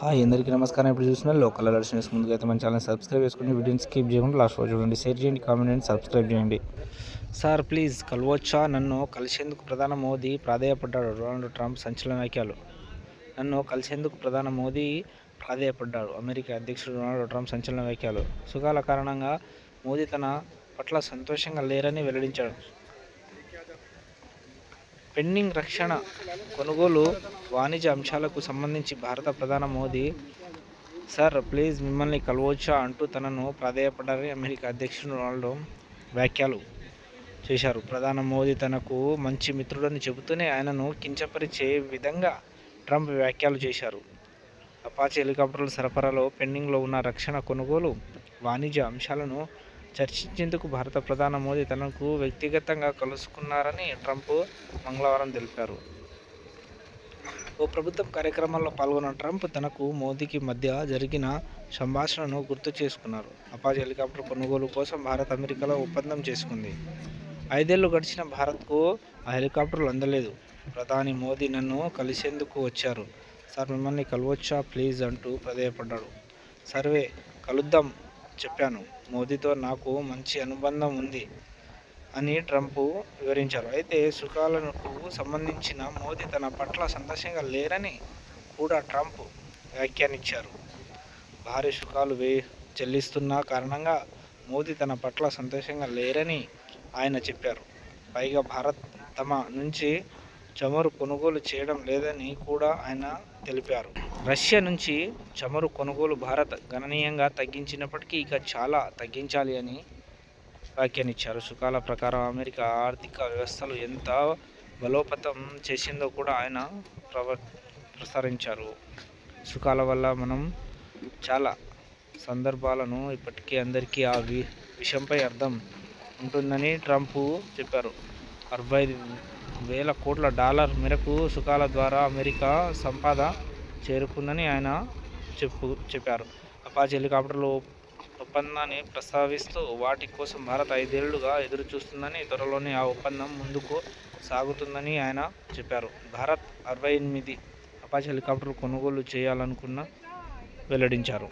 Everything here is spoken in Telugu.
హాయ్ అందరికీ నమస్కారం. ఇప్పుడు చూసిన లోకల్ అలర్ట్స్ న్యూస్ ముందుగా అయితే మన ఛానల్ సబ్స్క్రైబ్ చేసుకుని వీడియోని స్కిప్ చేయకుండా లాస్ట్ వరకు చూడండి. షేర్ చేయండి కామెంట్ చేయండి సబ్స్క్రైబ్ చేయండి. సార్ ప్లీజ్ కలవచ్చా నన్ను కలిసేందుకు ప్రధాన మోదీ ప్రాధేయపడ్డాడు డొనాల్డ్ ట్రంప్ సంచలన వ్యాఖ్యలు. నన్ను కలిసేందుకు ప్రధాన మోదీ ప్రాధేయపడ్డాడు అమెరికా అధ్యక్షుడు డొనాల్డ్ ట్రంప్ సంచలన వ్యాఖ్యలు. సుఖాల కారణంగా మోదీ తన పట్ల సంతోషంగా లేరని వెల్లడించాడు. పెండింగ్ రక్షణ కొనుగోలు వాణిజ్య అంశాలకు సంబంధించి భారత ప్రధాన మోదీ సార్ ప్లీజ్ మిమ్మల్ని కలవచ్చా అంటూ తనను ప్రాధేయపడ్డారని అమెరికా అధ్యక్షుడు డొనాల్డ్ వ్యాఖ్యలు చేశారు. ప్రధాని మోదీ తనకు మంచి మిత్రుడని చెబుతూనే ఆయనను కించపరిచే విధంగా ట్రంప్ వ్యాఖ్యలు చేశారు. అపాచే హెలికాప్టర్ల సరఫరాలో పెండింగ్లో ఉన్న రక్షణ కొనుగోలు వాణిజ్య అంశాలను చర్చించేందుకు భారత ప్రధాని మోదీ తనకు వ్యక్తిగతంగా కలుసుకున్నారని ట్రంప్ మంగళవారం తెలిపారు. ఓ ప్రభుత్వం కార్యక్రమంలో పాల్గొన్న ట్రంప్ తనకు మోదీకి మధ్య జరిగిన సంభాషణను గుర్తు చేసుకున్నారు. అపాజ్ హెలికాప్టర్ కొనుగోలు కోసం భారత్ అమెరికాలో ఒప్పందం చేసుకుంది. ఐదేళ్ళు గడిచిన భారత్కు ఆ హెలికాప్టర్లు అందలేదు. ప్రధాని మోదీ నన్ను కలిసేందుకు వచ్చారు. సార్ మిమ్మల్ని కలవచ్చా ప్లీజ్ అంటూ ప్రాధేయపడ్డాడు. సర్వే కలుద్దాం. చెప్పాను. మోదీతో నాకు మంచి అనుబంధం ఉంది అని ట్రంప్ వివరించారు. అయితే సుఖాలకు సంబంధించిన మోదీ తన పట్ల సంతోషంగా లేరని కూడా ట్రంప్ వ్యాఖ్యానించారు. భారీ సుఖాలు వే చెల్లిస్తున్న కారణంగా మోదీ తన పట్ల సంతోషంగా లేరని ఆయన చెప్పారు. పైగా భారత్ తమ నుంచి చమురు కొనుగోలు చేయడం లేదని కూడా ఆయన తెలిపారు. రష్యా నుంచి చమురు కొనుగోలు భారత్ గణనీయంగా తగ్గించినప్పటికీ ఇక చాలా తగ్గించాలి అని వ్యాఖ్యానించారు. సుఖాల ప్రకారం అమెరికా ఆర్థిక వ్యవస్థలు ఎంత బలోపతం చేసిందో కూడా ఆయన ప్రవ ప్రసరించారు. సుఖాల వల్ల మనం చాలా సందర్భాలను ఇప్పటికీ అందరికీ ఆ వి విషయంపై అర్థం ఉంటుందని ట్రంప్ చెప్పారు. అరవై వేల కోట్ల డాలర్ మేరకు సుఖాల ద్వారా అమెరికా సంపద చేరుకుందని ఆయన చెప్పు చెప్పారు. అపాచీ హెలికాప్టర్లు ఒప్పందాన్ని ప్రస్తావిస్తూ వాటి కోసం భారత్ ఐదేళ్ళుగా ఎదురు చూస్తుందని త్వరలోనే ఆ ఒప్పందం ముందుకు సాగుతుందని ఆయన చెప్పారు. భారత్ అరవై ఎనిమిది అపాచీ హెలికాప్టర్ కొనుగోలు చేయాలనుకున్న వెల్లడించారు.